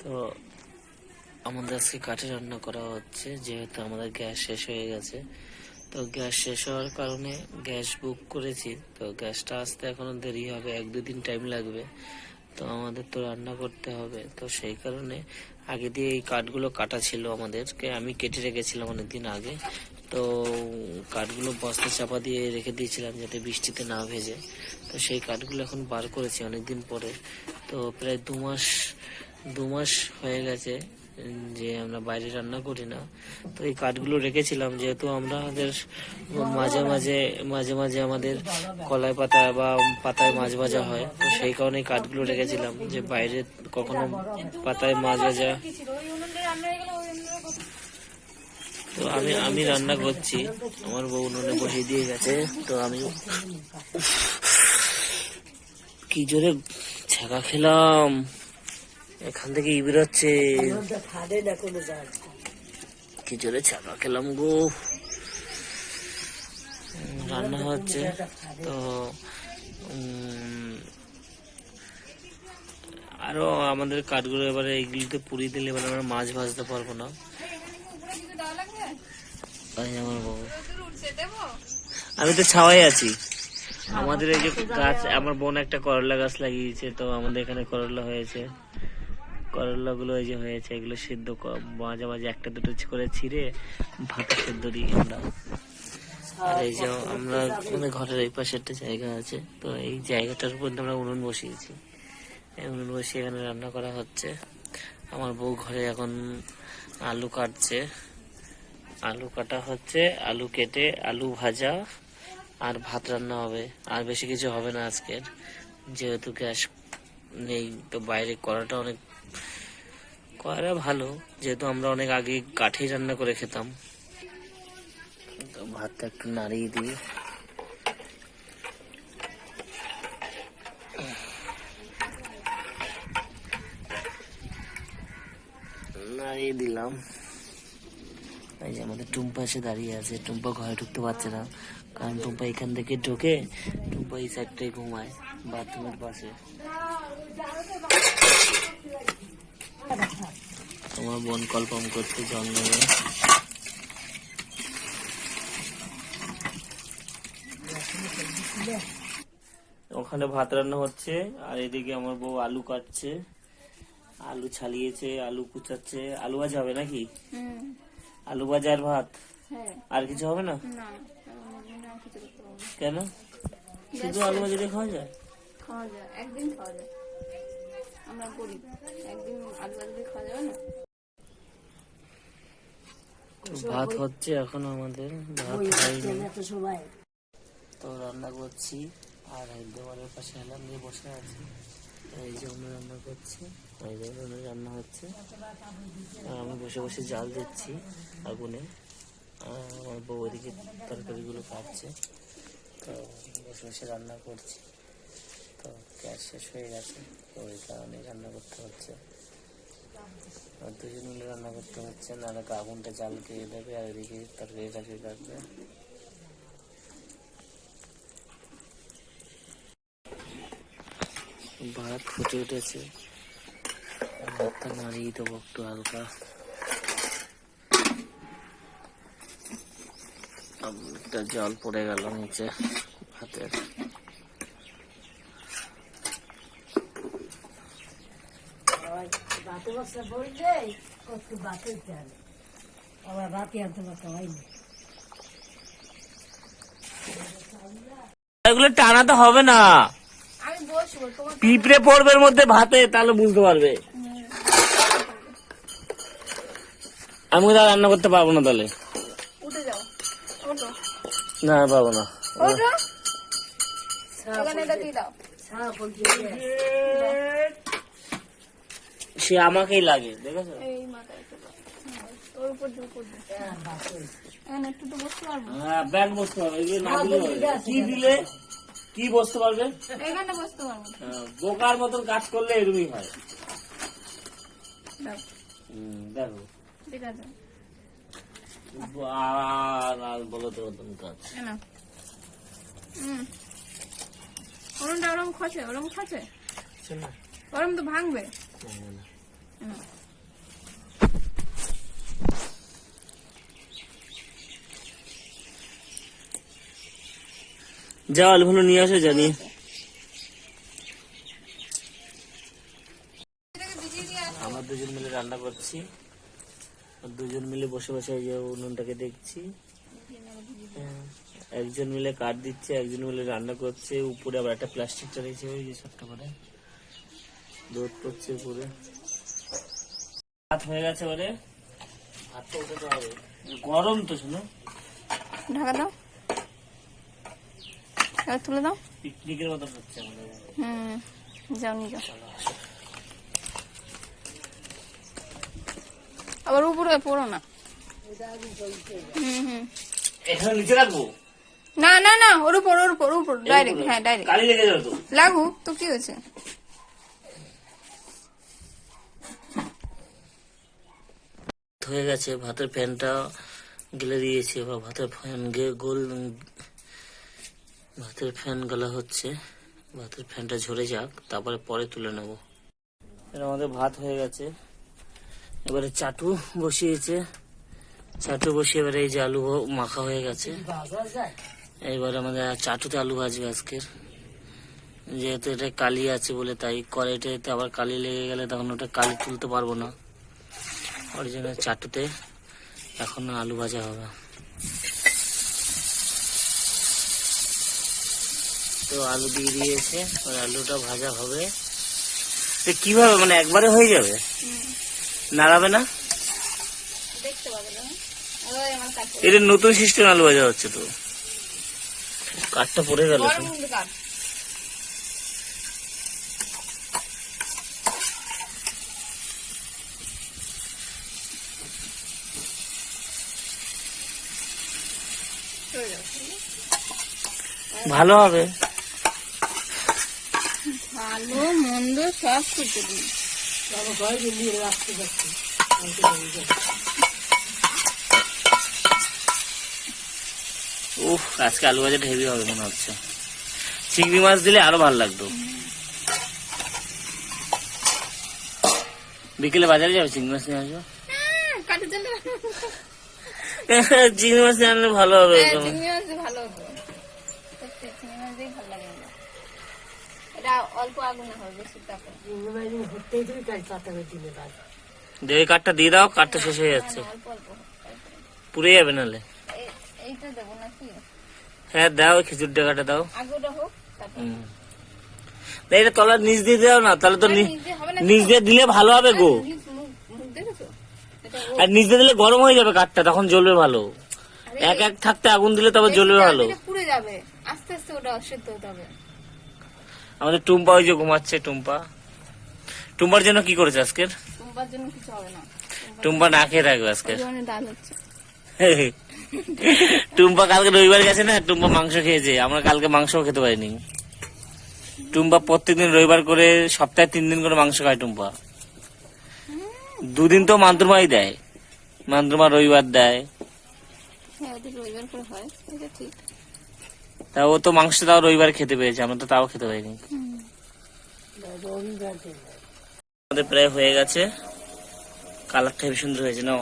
তো আমাদের আজকে কাঠে রান্না করা হচ্ছে, যেহেতু আমাদের গ্যাস শেষ হয়ে গেছে। তো গ্যাস শেষ হওয়ার কারণে গ্যাস বুক করেছি, তো গ্যাসটা আসতে এখনও দেরি হবে, এক দুদিন টাইম লাগবে। তো আমাদের তো রান্না করতে হবে, তো সেই কারণে আগে দিয়ে এই কাঠগুলো কাটা ছিল আমাদেরকে, আমি কেটে রেখেছিলাম অনেকদিন আগে। তো কাঠগুলো বস্তা চাপা দিয়ে রেখে দিয়েছিলাম যাতে বৃষ্টিতে না ভেজে। তো সেই কাঠগুলো এখন বার করেছি অনেকদিন পরে। তো প্রায় দু মাস দু মাস হয়ে গেছে যে আমরা বাইরে রান্না করি না। তো এই কাঠগুলো রেখেছিলাম, যেহেতু আমরা আমাদের মাঝে মাঝে মাঝে মাঝে আমাদের কলাই পাতা বা পাতায় মাছ ভাজা হয়, তো সেই কারণে কাঠগুলো রেখেছিলাম, যে বাইরে কখনো পাতায় মাছ ভাজা। তো আমি আমি রান্না করছি, আমার বউ উনুনে বসিয়ে দিয়ে গেছে, তো আমি কি জোরে ছাকা খেলাম। এখান থেকে ই বেরোচ্ছে কি জোরে ছাকা খেলাম গো। রান্না হচ্ছে। তো উম, আরও আমাদের কাঠগুলো এবারে এইগুলিতে পুড়িয়ে দিলে এবার আমরা মাছ ভাজতে পারব না। আমার আমি তো ছাওয়াই আছি। আমাদের এই যে গাছ আমার বোন একটা করলা গাছ লাগিয়েছে তো আমাদের এখানে করলা হয়েছে। করলা গুলো এই যে হয়েছে, এগুলো সিদ্ধ মাঝে মাঝে একটা দুটো করে ছিঁড়ে ভাত সিদ্ধ দিই আমরা আর এই যে আমরা আমাদের ঘরের এই পাশে একটা জায়গা আছে, তো এই জায়গাটার উপর আমরা উনুন বসিয়েছি। উনুন বসিয়ে এখানে রান্না করা হচ্ছে। আমার বউ ঘরে এখন আলু কাটছে। আলু কাটা হচ্ছে, আলু কেটে আলু ভাজা, আর ভাত রান্না হবে। আর বেশি কিছু হবে না আজকের। যেহেতু গ্যাস নেই, তো বাইরে করাটা অনেক করা ভালো, যেহেতু আমরা অনেক আগে কাঠেই রান্না করে খেতাম। ভাতটা একটু নাড়িয়ে দিই নাড়িয়ে দিলাম। এই যে আমাদের টুম্পা এসে দাঁড়িয়ে আছে। টুম্পা ঘরে ঢুকতে পারছে না। কারণ টুম্পা এখান থেকে ঢোকে, টুম্পা এই সাইডটাই ঘুমায় বাথরুমের পাশে। বোন কল পাম্প করতে জল নেবে। ওখানে ভাত রান্না হচ্ছে আর এদিকে আমার বউ আলু কাটছে। আলু ছালিয়েছে আলু কুচাচ্ছে। আলু ভাজা হবে নাকি? আলু ভাজা আর ভাত? হ্যাঁ। আর কিছু হবে না। কেন? শুধু আলু ভাজা দিয়ে খাওয়া যায়? খাওয়া যায় একদিন খাওয়া যায়। আমরা করি একদিন আলু আলু খাওয়া যাবে না? ভাত হচ্ছে এখন আমাদের ভাত তো রান্না করছি আর দেওয়ালের পাশে এলাম দিয়ে বসে আছি। এই যে উনুনে রান্না করছি এই যে রান্না হচ্ছে। আর আমি বসে বসে জাল দিচ্ছি আগুনে। আমার বউ ওদিকে তরকারিগুলো কাটছে। তো বসে বসে রান্না করছি। তো গ্যাস শেষ হয়ে গেছে তো ওই কারণে রান্না করতে হচ্ছে। দুজন মিলে রান্না করতে হচ্ছে, নাহলে আগুনটা জাল খেয়ে দেবে আর এদিকে তরকারি টাকি কাটবে ভাত ফুটে উঠেছে। ভাতটা নাড়িয়ে দেবো একটু হালকা। একটা জল পড়ে গেল নিচে ভাতের। বাতে বসে বললে কত বাতে চালে আবার রাতে আনতে পারতে হয়নি। এগুলো টানাতে হবে না। আমি বসবো তোমার পিঁপড়ে পড়বে মধ্যে ভাতে তাহলে বুঝতে পারবে। আমি তো রান্না করতে পারব না তাহলে। উঠে যাও ওঠো। না পারব না এখানে এটা দিয়ে দাও সারা বলছে সে আমাকেই লাগে দেখেছ এই মাথায় একটু দাও। হুম, ওর উপর দিয়ে উপর দিয়ে একটু তো বসতে পারব। হ্যাঁ ব্যাগ বসতে পারবে এই না দিলে কি দিলে? কি বসতে পারবে? এখানে বসতে পারব। হ্যাঁ, বোকার মতন কাজ করলে এরকমই হয়। দেখো। ঠিক আছে। আর আর বলো তো নতুন কাজ। হুম। ওরমটা ওরম খসে ওরম খসে ওরম তো ভাঙবে। না, আলুগুলো নিয়ে আসো জানি আমরা দুজন মিলে রান্না করছি। দুজন মিলে বসে বসে এই যে উনুনটাকে দেখছি। একজন মিলে কাঠ দিচ্ছে একজন মিলে রান্না করছে। উপরে আবার একটা প্লাস্টিক চালিয়েছে ওই যে ছোট্ট করে। উপরে ভাত হয়ে গেছে ওরে। ভাতটা উঠাতে হবে গরম তো শুনো। ঢাকা দাও। তুলে দাও। পিকনিকের মতো হচ্ছে আমাদের। হুম যাও নিয়ে যাও। আবার উপরে পড়ো না। হুম হুম। এখানে নিচে রাখব? না না না ওর উপর ওর উপর ওর উপর ডাইরেক্ট হ্যাঁ ডাইরেক্ট কালি লেগে যাবে তো? লাগুক তো কি হয়েছে? হয়ে গেছে, ভাতের ফ্যানটা গেলে দিয়েছে বা ভাতের ফ্যান গোল, ভাতের ফ্যান গলা হচ্ছে, ভাতের ফ্যানটা ঝরে যাক, তারপরে পরে তুলে নেব। এবার আমাদের ভাত হয়ে গেছে। এবারে চাটু বসিয়েছে, চাটু বসিয়ে এবারে এই যে আলু মাখা হয়ে গেছে। এবার আমাদের চাটুতে আলু ভাজবে আজকের। যেহেতু এটা কালি আছে বলে, তাই কড়াইটাতে আবার কালি লেগে গেলে তখন ওটা কালি তুলতে পারব না। অরিজিনাল চাটুতে। এখন আলু ভাজা হবে। তো আলু দিয়ে দিয়েছে ওই আলুটা ভাজা হবে। তো কীভাবে? মানে একবারে হয়ে যাবে? নাড়াবে না? এটা নতুন সিস্টেম আলু ভাজা হচ্ছে তো। কাঠটা পড়ে গেল গরম কিন্তু কাট চলে যাও ভালো হবে। ভালো মন্দ সব করতে দিন। বাবা ঘরে নিয়ে রাখতে যাচ্ছি। উফ আজকে আলু ভাজাটা হেভি হবে মনে হচ্ছে। চিংড়ি মাছ দিলে আরও ভালো লাগতো। বিকেলে বাজারে যাবে চিংড়ি মাছ নিয়ে আসব? চিংড়ি মাছ নিয়ে আনলে ভালো হবে হ্যাঁ, চিংড়ি মাছ ভালো হতো সত্যি চিংড়ি মাছ দিয়ে ভালো লাগে আমার। এটা অল্প আগুনে হবে বেশি তাপে ঘুরতেই তুমি কাজ পাতা দিলে কাঠটা দিয়ে দাও কাঠটা শেষ হয়ে যাচ্ছে। পুড়ে যাবে নাহলে। এইটা দেবো নাকি? হ্যাঁ দাও খিচুড়ি টাকাটা দাও। আগুটা হোক তারপর না, এটা তলার নিচ দিয়ে দাও না তাহলে তো নিচ দিয়ে দিলে ভালো হবে গো। আর নিচ দিয়ে দিলে গরম হয়ে যাবে কাঠটা তখন জ্বলবে ভালো। এক এক থাকতে আগুন দিলে তবে জ্বলবে ভালো। পুড়ে যাবে আস্তে আস্তে ওটা অসিদ্ধ হতে হবে। আমাদের টুম্পা ওই যে ঘুমাচ্ছে টুম্পা। টুম্পার জন্য কি করেছে আজকের? টুম্পার জন্য কিছু হবে না। টুম্পা না খেয়ে থাকবে আজকে। টুম্পা কালকে রবিবার গেছে না টুম্পা মাংস খেয়েছে। আমরা কালকে মাংস খেতে পারিনি। টুম্পা প্রত্যেকদিন রবিবার করে সপ্তাহে তিন দিন করে মাংস খায় টুম্পা। দুদিন তো মান্ত্রমাই দেয়। মান্ত্রমা রবিবার দেয়। হ্যাঁ রবিবার করে হয় ঠিক। তা ও তো মাংস তাও রবিবার খেতে পেয়েছে, আমরা তো তাও খেতে পাইনি। আমাদের প্রায় হয়ে গেছে। কালারটা হেবি সুন্দর হয়েছে, নাও।